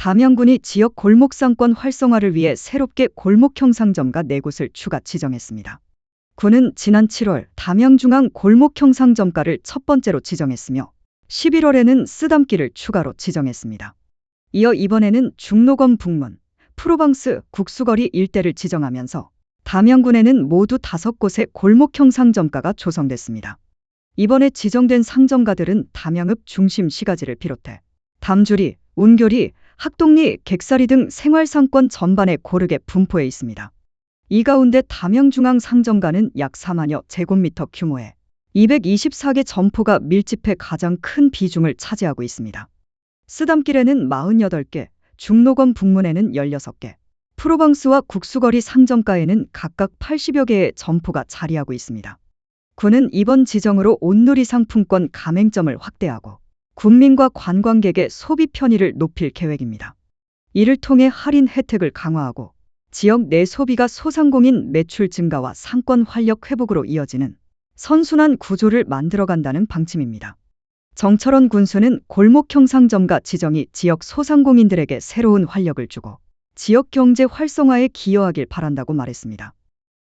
담양군이 지역 골목상권 활성화를 위해 새롭게 골목 형 상점가 4곳을 추가 지정했습니다. 군은 지난 7월 담양중앙 골목 형 상점가를 첫 번째로 지정했으며 11월에는 쓰담길을 추가로 지정했습니다. 이어 이번에는 중로검 북문, 프로방스 국수거리 일대를 지정하면서 담양군에는 모두 다섯 곳의 골목 형 상점가가 조성됐습니다. 이번에 지정된 상점가들은 담양읍 중심 시가지를 비롯해 담주리, 운교리, 학동리, 객사리 등 생활상권 전반에 고르게 분포해 있습니다. 이 가운데 담양중앙 상점가는 약 4만여 제곱미터 규모에 224개 점포가 밀집해 가장 큰 비중을 차지하고 있습니다. 쓰담길에는 48개, 중로검 북문에는 16개, 프로방스와 국수거리 상점가에는 각각 80여 개의 점포가 자리하고 있습니다. 군은 이번 지정으로 온누리 상품권 가맹점을 확대하고 국민과 관광객의 소비 편의를 높일 계획입니다. 이를 통해 할인 혜택을 강화하고 지역 내 소비가 소상공인 매출 증가와 상권 활력 회복으로 이어지는 선순환 구조를 만들어간다는 방침입니다. 정철원 군수는 골목 형 상점가 지정이 지역 소상공인들에게 새로운 활력을 주고 지역 경제 활성화에 기여하길 바란다고 말했습니다.